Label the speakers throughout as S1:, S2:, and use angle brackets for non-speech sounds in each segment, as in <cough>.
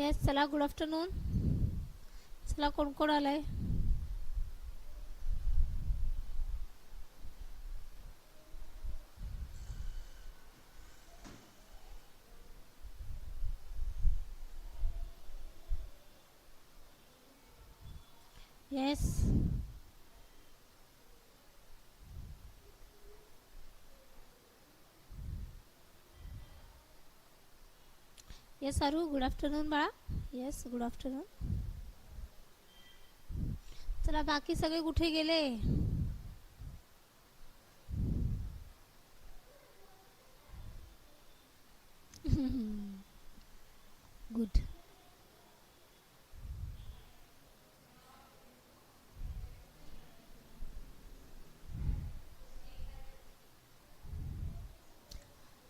S1: Yes चला good afternoon चला कोण कोण आलं आहे येस आरू गुड आफ्टरनून बाळा येस गुड आफ्टरनून चला बाकी सगळे कुठे गेले? गुड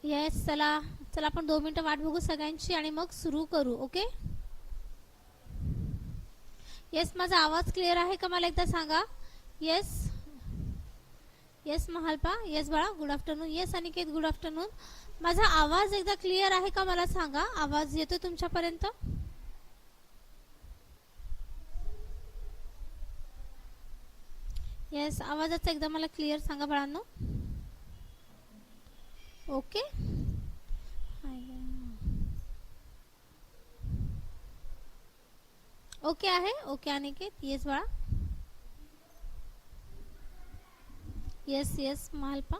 S1: येस चला चला आपण दोन मिनिटं वाट बघू सगळ्यांची आणि मग सुरू करू ओके? येस माझा आवाज क्लिअर आहे का मला एकदा सांगा? येस येस महाल्पा. येस बाळा good afternoon yes Aniket good afternoon माझा आवाज एकदा क्लिअर आहे का मला सांगा? आवाज येतो तुमच्यापर्यंत? येस आवाजाचा एकदा मला क्लिअर सांगा बाळांनो. ओके ओके आहे ओके अनिकेत येस बाळा. येस येस मालपा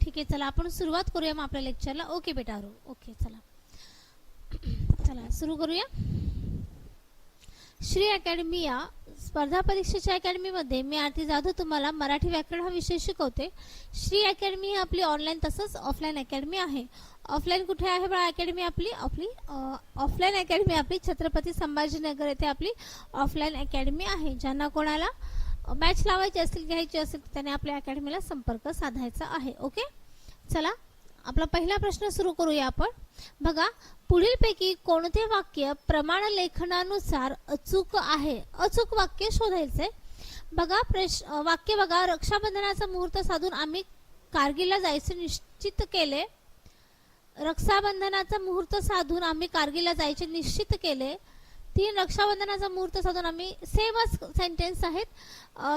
S1: ठीक आहे चला आपण सुरुवात करूया मग आपल्या लेक्चरला ओके बेटा ओके चला. चला सुरू करूया. श्री अकॅडमी या स्पर्धा परीक्षेच्या अकॅडमीमध्ये मी आरती जाधव तुम्हाला मराठी व्याकरण हा विषय शिकवते. श्री अकॅडमी ही आपली ऑनलाईन तसंच ऑफलाईन अकॅडमी आहे. ऑफलाईन कुठे आहे बघा अकॅडमी आपली? आपली ऑफलाईन अकॅडमी आपली छत्रपती संभाजीनगर येथे आपली ऑफलाईन अकॅडमी आहे. ज्यांना कोणाला मॅच लावायची असेल घ्यायची असेल त्याने आपल्या अकॅडमीला संपर्क साधायचा आहे. ओके चला आपला पहिला प्रश्न सुरू करूया आपण. बघा पुढीलपैकी कोणते वाक्य प्रमाण लेखनानुसार अचूक आहे? अचूक वाक्य शोधायचे बघा प्रश वाक्य बघा. रक्षाबंधनाचा मुहूर्त साधून आम्ही कारगिलला जायचे निश्चित केले. रक्षाबंधनाचा मुहूर्त साधून आम्ही कारगिलला जायचे निश्चित केले. तीन रक्षाबंधनाचा मुहूर्त साधून आम्ही सेमच सेंटेन्स आहेत.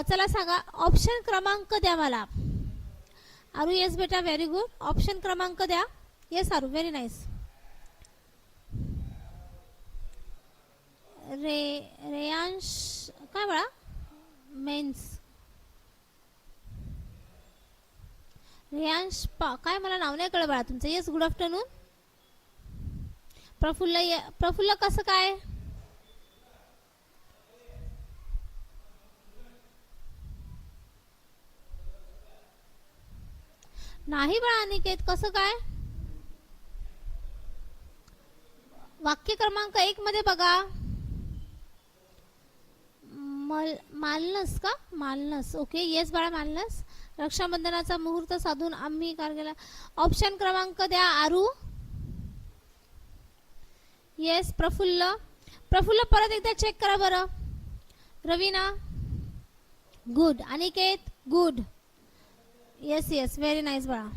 S1: चला सांगा ऑप्शन क्रमांक द्या मला. आरू येस बेटा व्हेरी गुड ऑप्शन क्रमांक द्या. येस आरू व्हेरी नाईस रे रेयांश काय बळा? मेन्स. रेयांश पा काय मला नाव नाही कळलं बाळा तुमचं. येस गुड आफ्टरनून प्रफुल्ल ये प्रफुल्ल कसं काय? नाही बाळा अनिकेत कसं काय? वाक्य क्रमांक एक मध्ये बघा. मल मालनस का? मालनस. ओके येस बाळा मालनस. रक्षाबंधनाचा मुहूर्त साधून आम्ही कारगिला ऑप्शन क्रमांक द्या आरू. येस प्रफुल्ल. प्रफुल्ल परत एकदा चेक करा बरं. Raveena. Good Aniket good yes yes very nice बाळा.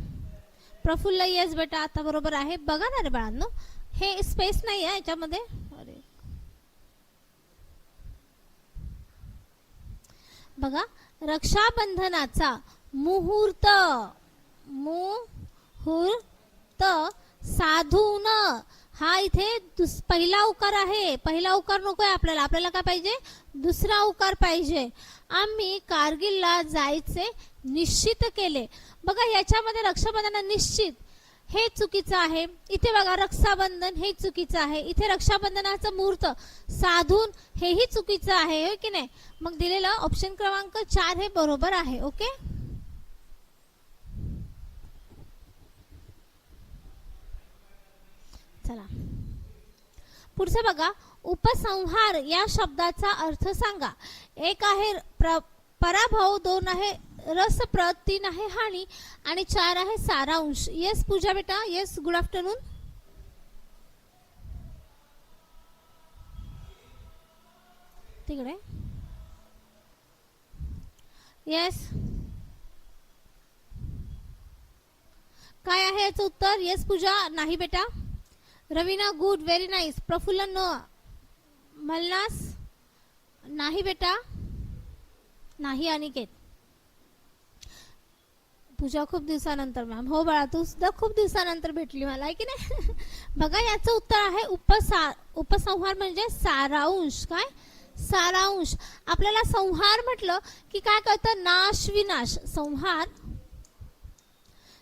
S1: प्रफुल्ल येस बेटा आता बरोबर आहे. बघा ना रे बाळांनो. हे स्पेस नाही आहे याच्यामध्ये अरे बघा रक्षाबंधनाचा मुहूर्त मुहूर्त साधून. हा इथे दुस पहिला उकार आहे. पहिला उकार नकोय आपल्याला. आपल्याला काय पाहिजे? दुसरा उकार पाहिजे. आम्ही कारगिलला जायचे निश्चित केले. बघा याच्यामध्ये रक्षाबंधन निश्चित. हे चुकीचं आहे. इथे बघा रक्षाबंधन हे चुकीचं आहे. इथे रक्षाबंधनाचं मुहूर्त साधून हेही चुकीचं आहे हो की नाही? मग दिलेलं ऑप्शन क्रमांक चार हे बरोबर आहे ओके? चला. पुढचं बघा उपसंहार या शब्दाचा अर्थ सांगा. एक आहे प्र पराभव दोन आहे रसप्रद तीन आहे हानी. आणि चार आहे सारांश येस पूजा बेटा. येस गुड आफ्टरनून तिकडे. येस काय आहे याचं उत्तर? येस पूजा. नाही बेटा. Raveena good very nice Praful no मल्लास नाही बेटा. नाही अनिकेत. पूजा खूप दिवसानंतर मॅम. हो बाळा तू सुद्धा खूप दिवसानंतर भेटली मला की नाही? <laughs> बघा याचं उत्तर आहे उपसा उपसंहार म्हणजे सारांश. काय? सारांश. आपल्याला संहार म्हटलं की काय कळतं? नाश विनाश. संहार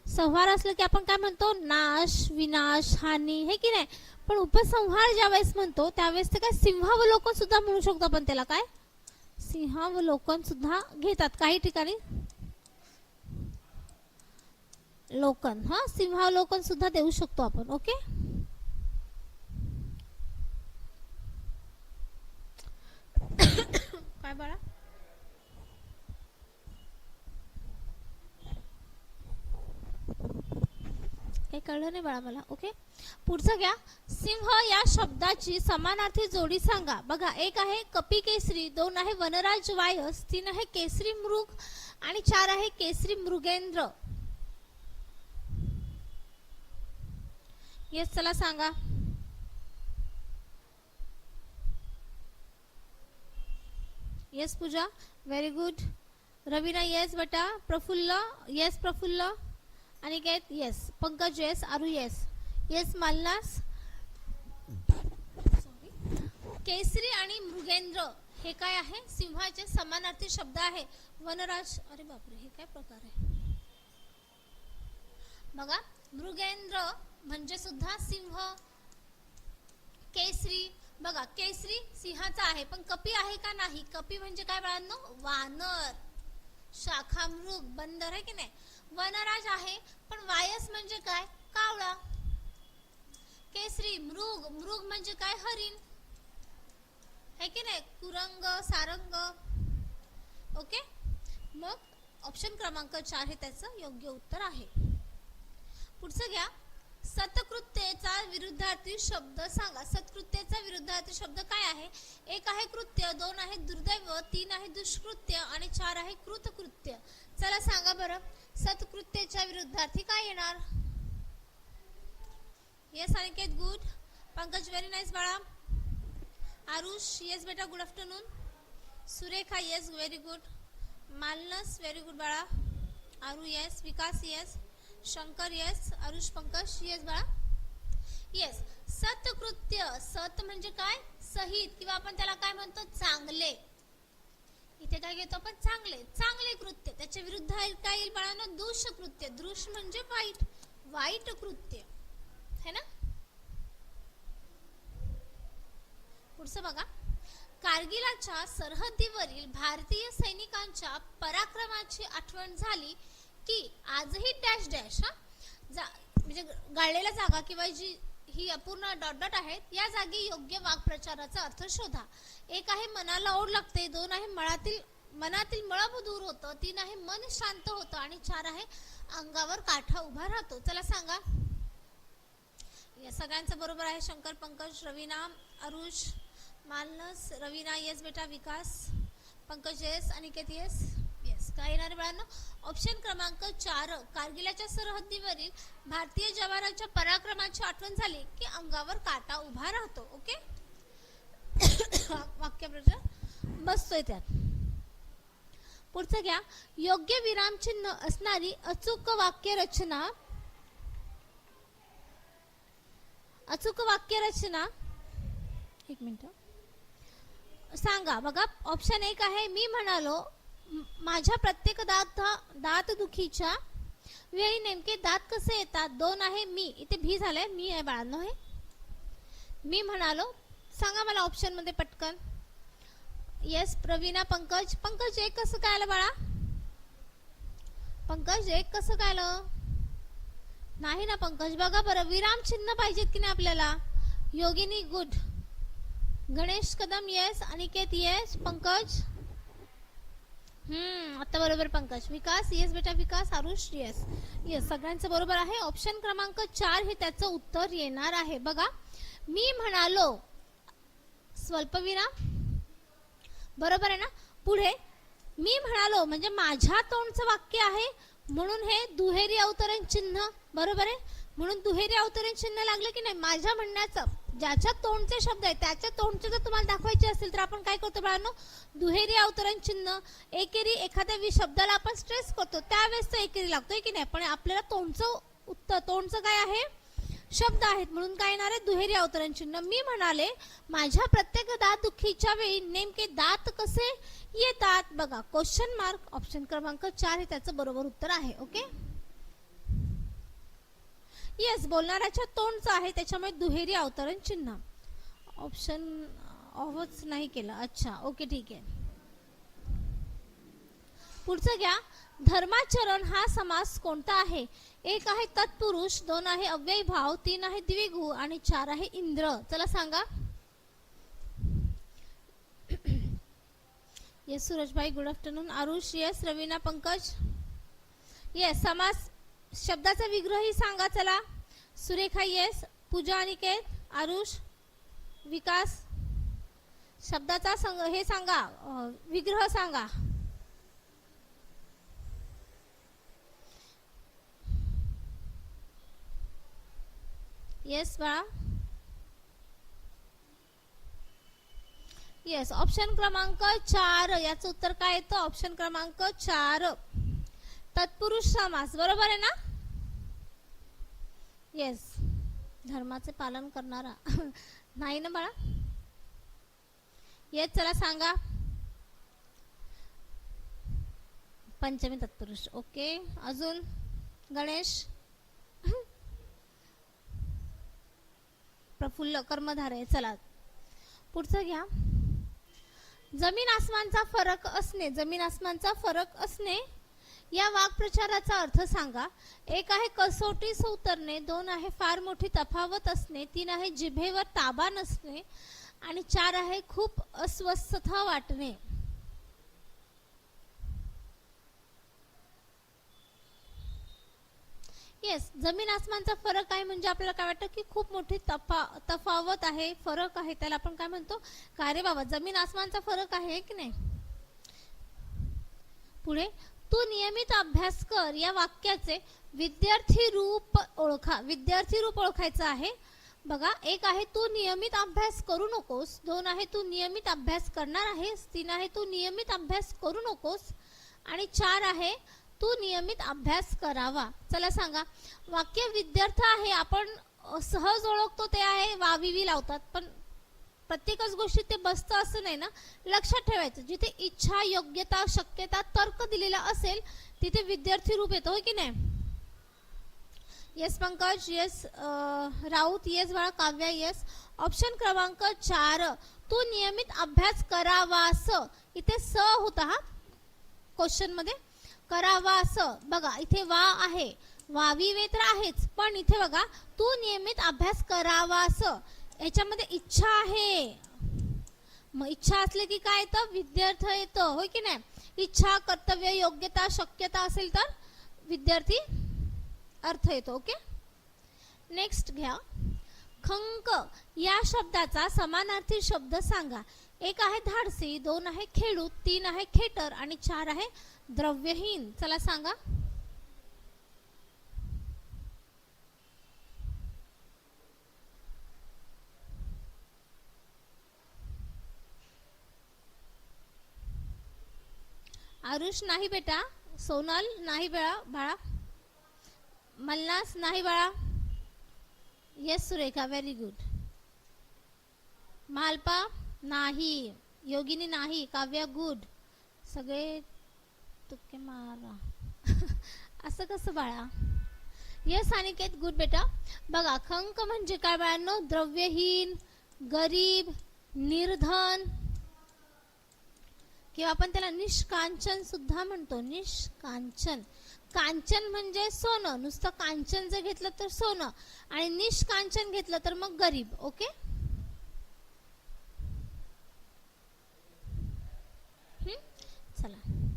S1: संहार असलं की आपण काय म्हणतो? नाश विनाश हानी हे की नाही? पण उपसंहार ज्या वेळेस म्हणतो त्यावेळेस ते काय सिंहावलोकन सुद्धा म्हणू शकतो आपण त्याला काय? सिंहावलोकन सुद्धा घेतात काही ठिकाणी. लोकन. हा सिंहावलोकन सुद्धा देऊ शकतो आपण ओके? काय बाळा? काही कळलं नाही बाळा मला ओके? पुढचं घ्या. सिंह या शब्दाची समानार्थी जोडी सांगा. बघा एक आहे कपी केसरी दोन आहे वनराज वायस तीन आहे केसरी मृग आणि चार आहे केसरी मृगेंद्र. येस चला सांगा. Yes Pooja. Very good Raveena yes बेटा. Praful yes Praful Aniket yes Pankaj yes Aru yes yes मालनास Kesari आणि मृगेंद्र हे काय आहे? सिंहाचे समानार्थी शब्द आहे. वनराज अरे बापरे हे काय प्रकार आहे? बघा मृगेंद्र म्हणजे सुद्धा सिंह केसरी बघा केसरी सिंहाचा आहे पण कपी आहे का नाही? कपी म्हणजे काय बाळांनो? वानर शाखामृग बंदर आहे की नाही? वनराज आहे पण वायस म्हणजे काय? कावळा. केसरी मृग मृग म्हणजे काय? हरिण. है की नाही? कुरंग सारंग. ओके? मग ऑप्शन क्रमांक चार हे त्याचं योग्य उत्तर आहे. पुढचं घ्या. सतकृत्यचा विरुद्धार्थी शब्द सांगा. सत्कृत्येचा विरुद्धार्थी शब्द काय आहे? एक आहे कृत्य दोन आहे दुर्दैव तीन आहे दुष्कृत्य आणि चार आहे कृतकृत्य. चला सांगा बरं सत्कृत्येच्या विरुद्धार्थी काय येणार? Yes Aniket good Pankaj very nice बाळा. आरुष येस बेटा good afternoon Surekha yes very good मालनस very good बाळा. Aru yes Vikas yes Shankar yes Aarush Pankaj yes बाळा. येस सतकृत्य सत म्हणजे काय? सहित किंवा आपण त्याला काय म्हणतो? चांगले. इथे काय घेतो आपण? चांगले. चांगले कृत्य. त्याच्या विरुद्ध काय येईल बाळांना? दोष कृत्य दृष म्हणजे वाईट. वाईट कृत्य. है ना? पुढचं बघा. कारगिलाच्या सरहद्दीवरील भारतीय सैनिकांच्या पराक्रमाची आठवण झाली. की आजही डॅश डॅश हा? जा म्हणजे गाळलेल्या जागा किंवा जी ही अपूर्ण डॉट डॉट आहेत या जागी योग्य वाक्प्रचाराचा अर्थ शोधा. एक आहे मनाला ओढ लागते दोन आहे मळातील मनातील मळब दूर होतं तीन आहे मन शांत होतं आणि चार आहे अंगावर काठा उभा राहतो. चला सांगा. या सगळ्यांचं बरोबर आहे शंकर पंकज रवीना अरुष मालनस रवीना येस बेटा विकास पंकज येस अनिकेत येस. काय येणार बाळांनो ऑप्शन क्रमांक चार कारगिलाच्या सरहद्दीवरील भारतीय जवानांच्या पराक्रमाची आठवण झाली की अंगावर काटा उभा राहतो ओके <coughs> वाक्यप्रचार बसतोय त्यात. पुढचं घ्या. योग्य विराम चिन्ह असणारी अचूक वाक्य रचना अचूक वाक्य रचना एक मिनिट. सांगा बघा ऑप्शन एक आहे मी म्हणालो माझ्या प्रत्येक दात दात दुखीच्या वेळी नेमके दात कसे येतात? दोन आहे मी. इथे भी झालंय. मी आहे बाळांनो हे. मी म्हणालो सांगा मला ऑप्शनमध्ये पटकन. येस प्रवीणा पंकज. पंकज एक कसं काय आलं बाळा? पंकज एक कसं काय आलं? नाही ना पंकज. बघा बरं विराम चिन्ह पाहिजेत की नाही आपल्याला? Yogini good Ganesh Kadam yes Aniket yes Pankaj? हम्म आता बरोबर पंकज. विकास येस बेटा विकास आरुष येस येस सगळ्यांचं बरोबर आहे. ऑप्शन क्रमांक चार हे त्याचं उत्तर येणार आहे. बघा मी म्हणालो स्वल्पविराम बरोबर आहे ना? पुढे मी म्हणालो म्हणजे माझ्या तोंडचं वाक्य आहे म्हणून हे दुहेरी अवतरण चिन्ह बरोबर आहे? म्हणून दुहेरी अवतरण चिन्ह लागलं की नाही? माझ्या म्हणण्याचं. ज्याच्या तोंडचे शब्द आहेत त्याच्या तोंडचे जर तुम्हाला दाखवायचे असतील तर आपण काय करतो बाळांनो? दुहेरी अवतरण चिन्ह एकेरी एखाद्या वि- शब्दाला आपण स्ट्रेस करतो. त्यावेळेस तर एकेरी लागतोय की नाही? पण आपल्याला तोंडचं उत्तर तोंडचं काय आहे? शब्द आहेत. म्हणून काय येणार आहे? दुहेरी अवतरण चिन्ह. मी म्हणाले माझ्या प्रत्येक दात दुखीच्या वेळी नेमके दात कसे येतात? बघा क्वेश्चन मार्क ऑप्शन क्रमांक चार हे त्याचं बरोबर उत्तर आहे ओके येस बोलणाऱ्याच्या तोंडचं आहे त्याच्यामुळे दुहेरी अवतरण चिन्ह. ऑप्शन ऑफच नाही केलं. अच्छा ओके ठीक आहे. पुढचं घ्या. धर्माचरण हा समास कोणता आहे? एक आहे तत्पुरुष दोन आहे अव्यय भाव तीन आहे द्विगु आणि चार आहे इंद्र. चला सांगा. Yes Surajbhai good afternoon Aarush yes Raveena Pankaj. Yes समास शब्दाचा विग्रही सांगा चला. सुरेखा येस पूजा अनिकेत आरुष विकास. शब्दाचा संग हे सांगा विग्रह सांगा. येस बाळा. येस ऑप्शन क्रमांक चार याचं उत्तर काय येतं? ऑप्शन क्रमांक चार. तत्पुरुष समास बरोबर आहे ना? येस धर्माचे पालन करणारा. <laughs> नाही ना बाळा? येस चला सांगा. पंचमी तत्पुरुष. ओके अजून? गणेश? <laughs> प्रफुल्ल कर्मधारे चला. पुढचं घ्या. जमीन आसमानचा फरक असणे जमीन आसमानचा फरक असणे या वाक्प्रचाराचा अर्थ सांगा. एक आहे कसोटीस उतरणे दोन आहे फार मोठी तफावत असणे तीन आहे जिभेवर ताबा नसणे आणि चार आहे खूप अस्वस्थता वाटणे. येस जमीन आसमानचा फरक आहे म्हणजे आपल्याला काय वाटतं की खूप मोठी तफा तफावत आहे फरक आहे. त्याला आपण काय म्हणतो? का रे बाबा जमीन आसमानचा फरक आहे की नाही? पुढे तू नियमित अभ्यास कर या वाक्याचे विद्यार्थी रूप ओळखा. विद्यार्थी रूप ओळखायचं आहे. बघा एक आहे तू नियमित अभ्यास करू नकोस. दोन आहे तू नियमित अभ्यास करणार आहेस. तीन आहे तू नियमित अभ्यास करू नकोस. आणि चार आहे तू नियमित अभ्यास करावा. चला सांगा वाक्य विद्यार्थ आहे. आपण सहज ओळखतो ते आहे वाविवी लावतात. पण प्रत्येकच गोष्टीत ते बसतं असं नाही ना? लक्षात ठेवायचं. जिथे इच्छा योग्यता शक्यता तर्क दिलेला असेल तिथे विद्यार्थी रूप येतो हो की नाही? Yes Pankaj. Yes Raut. Yes बाळा. काव्या. येस ऑप्शन क्रमांक चार. तू नियमित अभ्यास करावास इथे स होता हा क्वेश्चनमध्ये. करावास बघा इथे वा आहे. वाविवे तर आहेच. पण इथे बघा तू नियमित अभ्यास करावास याच्यामध्ये इच्छा आहे. मग इच्छा असले की काय येतं विद्यार्थी येतं होय की नाही? इच्छा कर्तव्य योग्यता शक्यता असेल तर विद्यार्थी अर्थ येतो ओके? नेक्स्ट घ्या. खंक या शब्दाचा समानार्थी शब्द सांगा. एक आहे धाडसी दोन आहे खेळू तीन आहे खेटर आणि चार आहे द्रव्यहीन. चला सांगा. आरुष नाही बेटा सोनल नाही बेळा बाळा. मल्लास नाही बाळा. येस सुरेखा व्हेरी गुड मालपा नाही योगिनी नाही काव्या गुड सगळे तुके मारा. <laughs> असं कसं बाळा? येस अनिकेत गुड बेटा. बघा खंक म्हणजे काय बाळांनो? द्रव्यहीन गरीब निर्धन किंवा आपण त्याला निष्कांचन सुद्धा म्हणतो. निष्कांचन. कांचन म्हणजे सोनं. नुसतं कांचन जर घेतलं तर सोनं आणि निष्कांचन घेतलं तर मग गरीब. ओके? चला.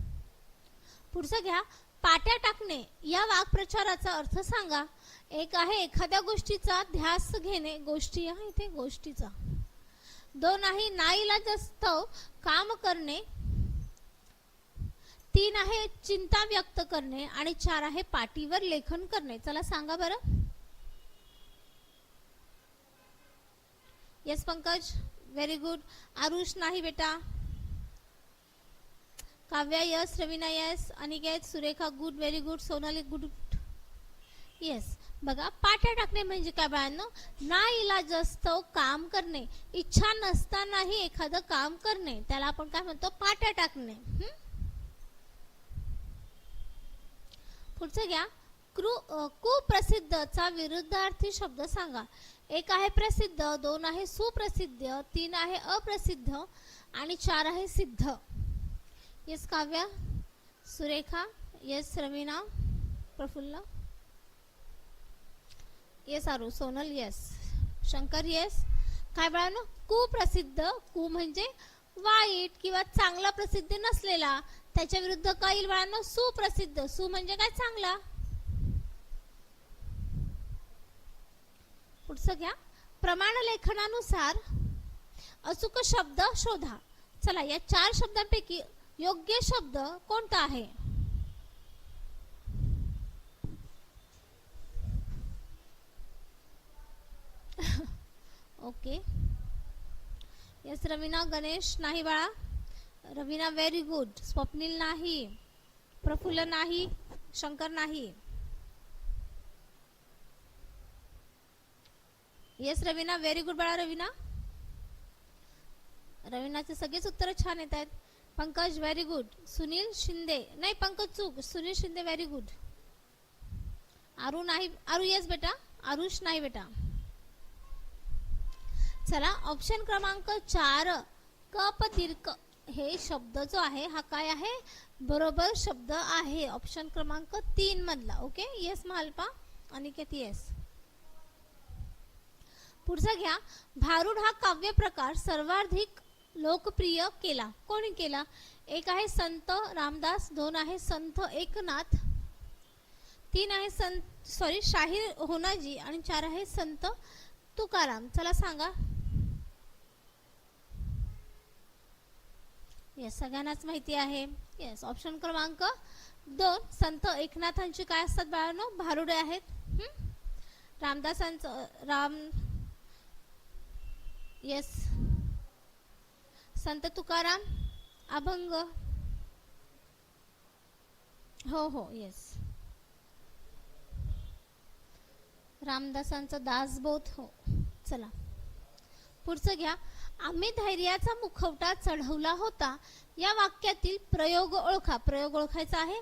S1: पुढचं घ्या. पाट्या टाकणे. या वाक्प्रचाराचा अर्थ सांगा. एक आहे एखाद्या गोष्टीचा ध्यास घेणे. गोष्टी आहे इथे गोष्टीचा. दोन आहे नाईला जास्त काम करणे. तीन आहे चिंता व्यक्त करणे आणि चार आहे पाटीवर लेखन करणे. चला सांगा बरं. Yes Pankaj? Very good Aarush नाही बेटा. Kavya yes Raveena yes Aniket Surekha good very good Sonali good yes बघा पाट्या टाकणे म्हणजे काय बाळांनो? ना इलाजस्तो काम करणे. इच्छा नसतानाही एखादं काम करणे. त्याला आपण काय म्हणतो? पाट्या टाकणे हं? पुढचं घ्या. कृ कुप्रसिद्धचा विरुद्धार्थी शब्द सांगा. एक आहे प्रसिद्ध दोन आहे सुप्रसिद्ध तीन आहे अप्रसिद्ध आणि चार आहे सिद्ध. Yes Kavya. Surekha. Yes Raveena. Praful. Yes Aru. Sonal yes Shankar yes काय बाळांनो? कुप्रसिद्ध कु म्हणजे वाईट किंवा चांगला प्रसिद्ध नसलेला. त्याच्या विरुद्ध कैल बाळांना सुप्रसिद्ध. सु म्हणजे काय चांगला? पुढचं घ्या. प्रमाण लेखनानुसार अचूक शब्द शोधा. चला या चार शब्दांपैकी योग्य शब्द कोणता आहे? <laughs> ओके. यस रवीना गणेश नाही बाळा. रवीना व्हेरी गुड स्वप्नील नाही प्रफुल्ल नाही शंकर नाही. येस रवीना व्हेरी गुड बाळा रवीना. रवीनाचे सगळेच उत्तर छान येत आहेत. पंकज व्हेरी गुड सुनील शिंदे नाही पंकज चूक. सुनील शिंदे व्हेरी गुड आरू नाही आरू येस बेटा. आरुष नाही बेटा. चला ऑप्शन क्रमांक चार. कप दीर्घ. हे शब्द जो आहे हा काय आहे? बरोबर शब्द आहे. ऑप्शन क्रमांक तीन मधला. ओके येस महाल्पा? अनिकेत येस पुढचा घ्या. भारुड हा काव्य प्रकार सर्वाधिक लोकप्रिय केला. कोणी केला? एक आहे संत रामदास दोन आहे संत एकनाथ तीन आहे संत सॉरी शाहीर होनाजी आणि चार आहे संत तुकाराम. चला सांगा. येस सगळ्यांनाच माहिती आहे. येस ऑप्शन क्रमांक दोन संत एकनाथांची काय असतात बाळांनो? भारुडे आहेत. रामदासांचं राम येस संत तुकाराम अभंग. हो हो येस रामदासांचा दासबोध हो. चला. पुढचं घ्या. आम्ही धैर्याचा मुखवटा चढवला होता. या वाक्यातील प्रयोग ओळखा. प्रयोग ओळखायचा आहे.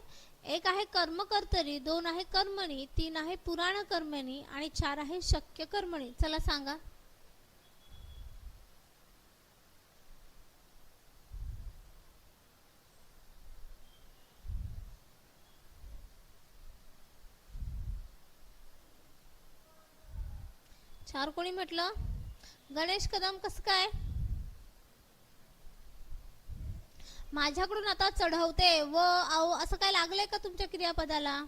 S1: एक आहे कर्मकर्तरी दोन आहे कर्मणी तीन आहे पुराण कर्मणी आणि चार आहे शक्य कर्मणी. चला सांगा. चार कोणी म्हटलं? गणेश कदम कसं काय? माझ्याकडून आता चढवते व आव असं काय लागलंय का तुमच्या क्रियापदाला?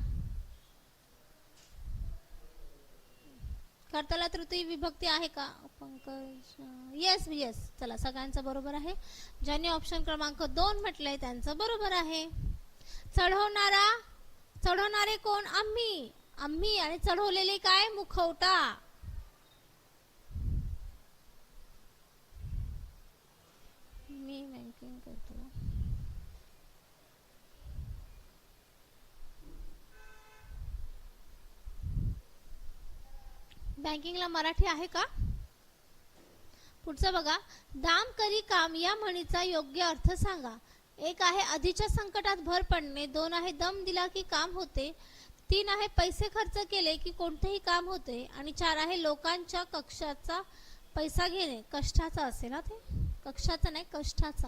S1: करताला तृतीय विभक्ती आहे का? पंकज येस येस चला सगळ्यांचं बरोबर आहे. ज्यांनी ऑप्शन क्रमांक दोन म्हटलंय त्यांचं बरोबर आहे. चढवणारा चढवणारे कोण? आम्ही. आम्ही आणि चढवलेले काय? मुखवटा मी बँकिंग करतो बँकिंगला मराठी आहे का? पुढचं बघा. दाम करी काम या म्हणीचा योग्य अर्थ सांगा. एक आहे आधीच्या संकटात भर पडणे दोन आहे दम दिला की काम होते तीन आहे पैसे खर्च केले की कोणतेही काम होते आणि चार आहे लोकांच्या कक्षाचा पैसा घेणे कष्टाचा असेल ना ते? कक्षाचा नाही कष्टाचा.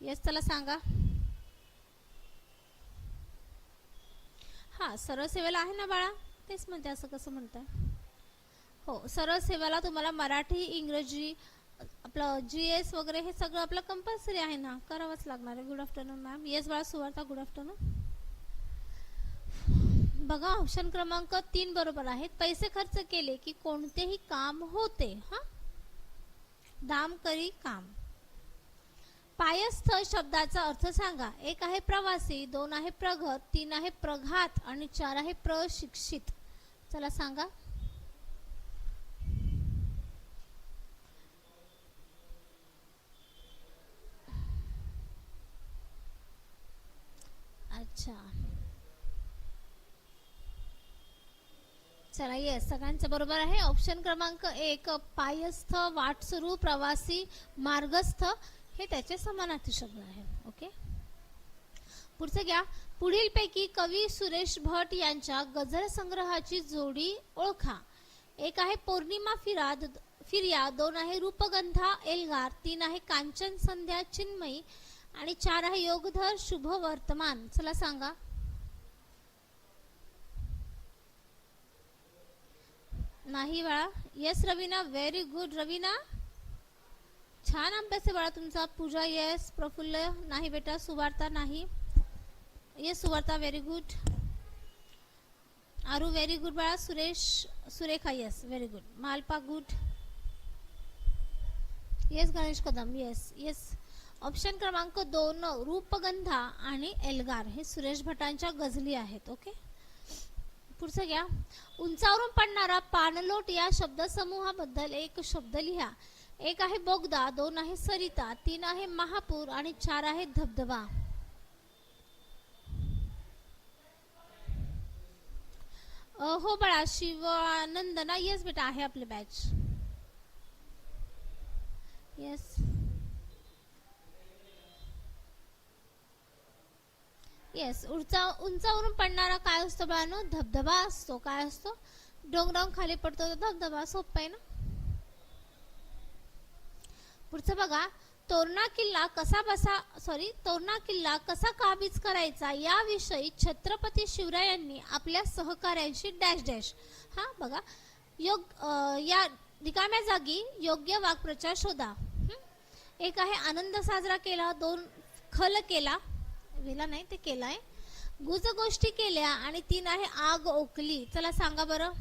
S1: येस त्याला सांगा. हां सरळ सेवेला आहे ना बाळा? तेच म्हणते असं कसं म्हणताय. हो सरळ सेवेला तुम्हाला मराठी इंग्रजी आपलं जी एस वगैरे हे सगळं आपलं कंपल्सरी आहे ना? करावंच लागणार आहे. गुड आफ्टरनून मॅम येस बाळा सुवार्ता गुड आफ्टरनून बघा ऑप्शन क्रमांक तीन बरोबर आहेत. पैसे खर्च केले की कोणतेही काम होते हां? दाम करी काम. पायस्थ शब्दाचा अर्थ सांगा. एक आहे प्रवासी दोन आहे प्रगत तीन आहे प्रघात आणि चार आहे प्रशिक्षित. चला सांगा. अच्छा. चला येस सगळ्यांचं बरोबर आहे. ऑप्शन क्रमांक एक पायस्थ वाटसरू प्रवासी मार्गस्थ. हे त्याचे समानार्थी शब्द आहेत ओके? पुढचं घ्या. पुढील पैकी कवी सुरेश भट यांच्या गझल संग्रहाची जोडी ओळखा. एक आहे पौर्णिमा फिराद फिर्या दोन आहे रूपगंधा एल्गार तीन आहे कांचन संध्या चिन्मयी आणि चार आहे योगधर शुभ वर्तमान. चला सांगा. नाही बाळा. Yes Raveena. Very good Raveena. छान अभ्यास आहे बाळा तुमचा. पूजा येस प्रफुल्ल नाही बेटा सुवार्ता नाही. Yes सुवार्ता very good Aru very good बाळा. Suresh Surekha yes very good Malpa good yes Ganesh Kadam yes yes option क्रमांक दोन रूपगंधा आणि एल्गार. हे सुरेश भटांच्या गझली आहेत ओके पुढचं घ्या. उंचावरून पडणारा पाणलोट या शब्दसमूहाबद्दल एक शब्द लिहा. एक आहे बोगदा दोन आहे सरिता तीन आहे महापूर आणि चार आहे धबधबा. हो बाळा शिवानंद ना येस बेटा आहे आपले बॅच येस येस उंचा उंचावरून पडणारा काय असतो बाळानो? धबधबा असतो. काय असतो? डोंगरावून खाली पडतो तो धबधबा सोपं आहे ना? पुढचं बघा तोरणा किल्ला कसा बसा सॉरी तोरणा किल्ला कसा काबीज करायचा याविषयी छत्रपती शिवरायांनी आपल्या सहकाऱ्यांशी डॅश डॅश हा बघा योग या रिकाम्या जागी योग्य वाक्प्रचार शोधा. एक आहे आनंद साजरा केला दोन खल केला. विला नाही ते केलाय. गुज गोष्टी केल्या आणि तीन आहे आग ओकली. चला सांगा बरं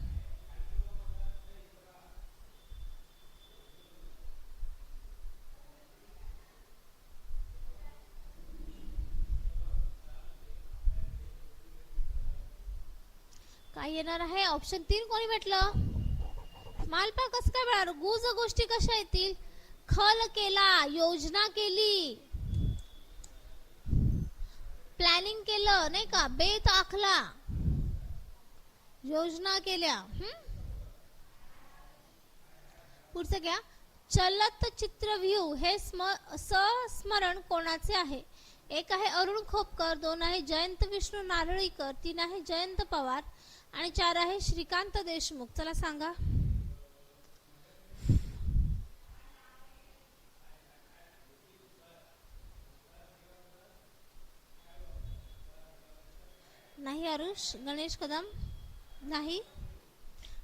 S1: काय येणार आहे? ऑप्शन तीन कोणी म्हटलं मालपा कसं काय मिळालं गुज गोष्टी कशा येतील? खल केला योजना केली. प्लॅनिंग केलं नाही का? बेत आखला. योजना केल्या. पुढचं घ्या. चलत चित्रव्यूह हे स्म संस्मरण कोणाचे आहे? एक आहे अरुण खोपकर दोन आहे जयंत विष्णू नारळीकर तीन आहे जयंत पवार. आणि चार आहे श्रीकांत देशमुख. चला सांगा. नाही आरुष गणेश कदम नाही.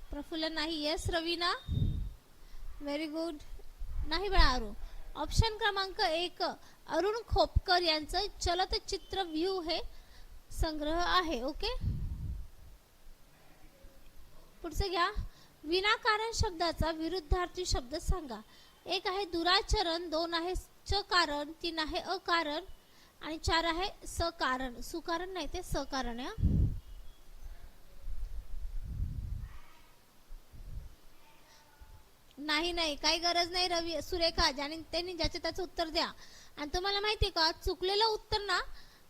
S1: प्रफुल्ल नाही. येस रवीना. व्हेरी गुड नाही बळा अरुण ऑप्शन क्रमांक एक अरुण खोपकर यांचं चलतचित्र व्ह्यू हे संग्रह आहे ओके पुढचं घ्या. विनाकारण शब्दाचा विरुद्धार्थी शब्द सांगा. एक आहे दुराचरण दोन आहे चकारण तीन आहे अकारण आणि चार आहे सकारण. सुकारण नाही ते सकारण आहे नाही नाही काही गरज नाही रवी सुरेखा ज्याने त्यांनी ज्याचे त्याचं उत्तर द्या. आणि तुम्हाला माहिती आहे का चुकलेलं उत्तर ना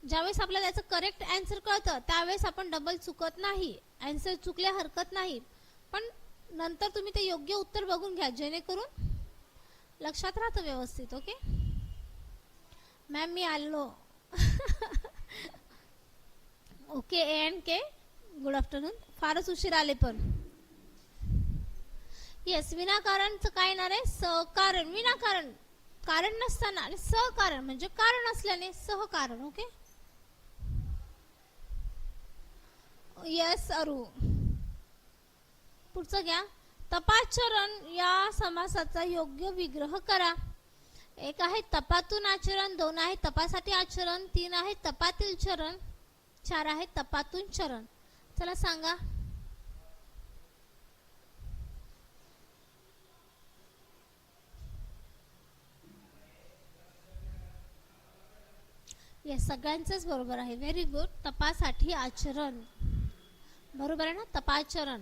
S1: ज्यावेळेस आपल्याला त्याचं करेक्ट अँसर कळतं त्यावेळेस आपण डबल चुकत नाही. अँसर चुकल्या हरकत नाही. पण नंतर तुम्ही ते योग्य उत्तर बघून घ्या जेणेकरून लक्षात राहतं व्यवस्थित ओके मॅम मी आलो. Okay A and K good afternoon फारच उशीर आले पण. येस विनाकारणचं काय येणार आहे? सहकारण. विनाकारण. कारण नसताना. आणि सहकारण म्हणजे कारण असल्याने सहकारण ओके यस अरु. पुढचं घ्या. तपाचरण या समासाचा योग्य विग्रह करा. एक आहे तपातून आचरण दोन आहे तपासाठी आचरण तीन आहे तपातील चरण चार आहे तपातून चरण. चला सांगा. या सगळ्यांचंच बरोबर आहे. व्हेरी गुड तपासाठी आचरण. बरोबर आहे ना? तपाचरण.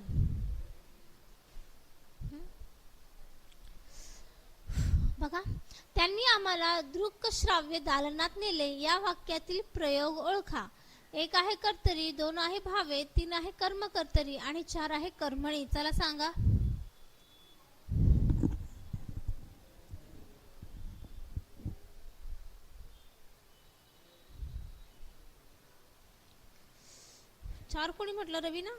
S1: बघा त्यांनी आम्हाला दृक श्राव्य दालनात नेले. या वाक्यातील प्रयोग ओळखा. एक आहे कर्तरी दोन आहे भावे तीन आहे कर्मकर्तरी आणि चार आहे कर्मणी. चला सांगा. चार कोणी म्हटलं रवी ना?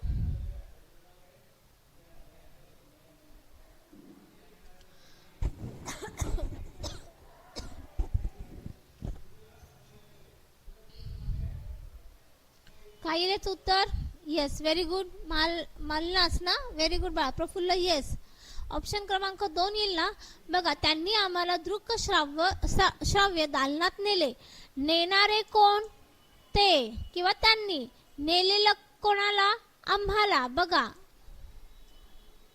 S1: काय उत्तर? येस व्हेरी गुड माल मालनास ना? व्हेरी गुड बाळा. प्रफुल्ल येस ऑप्शन क्रमांक दोन येईल ना? बघा त्यांनी आम्हाला दृक श्राव्य श्राव्य दालनात नेले. नेणारे कोण? ते किंवा त्यांनी. नेलेलं कोणाला? आम्हाला. बघा.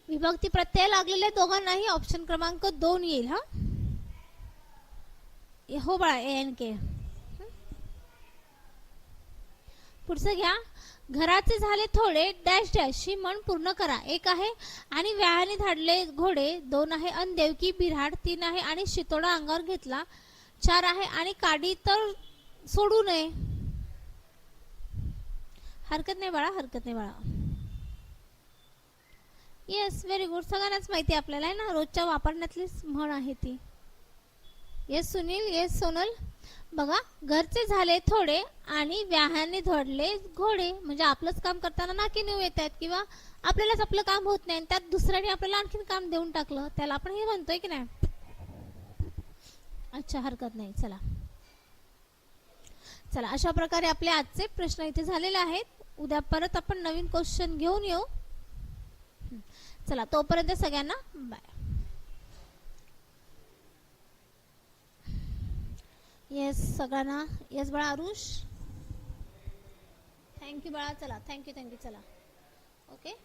S1: विभक्ती प्रत्यय लागलेले दोघांनाही ऑप्शन क्रमांक दोन येईल हा? हो बाळा ए एन के. पुढचं घ्या. घराचे झाले थोडे डॅश डॅश ही म्हण पूर्ण करा. एक आहे आणि व्याहाने धाडले घोडे दोन आहे अन देवकी बिऱ्हाड तीन आहे आणि शितोडा अंगावर घेतला चार आहे आणि काडी तर सोडू नये. हरकत नाही बाळा हरकत नाही बाळा. येस व्हेरी गुड सगळ्यांनाच माहिती आहे आपल्याला आहे ना? रोजच्या वापरण्यातलीच म्हण आहे ती. येस सुनील. येस सोनल. बघा घरचे झाले थोडे आणि व्याहाने धडले घोडे. म्हणजे आपलंच काम करताना नाकी नेऊ येत आहेत किंवा आपल्यालाच आपलं काम होत नाही आणि त्यात दुसऱ्याने आपल्याला आणखीन काम देऊन टाकलं त्याला आपण हे म्हणतोय की नाही? अच्छा हरकत नाही. चला. चला अशा प्रकारे आपले आजचे प्रश्न इथे झालेले आहेत. उद्या परत आपण नवीन क्वेश्चन घेऊन येऊ. चला तोपर्यंत सगळ्यांना बाय येस सगळ्यांना. येस बाळा अरुष थँक्यू बाळा. चला थँक्यू थँक्यू चला. ओके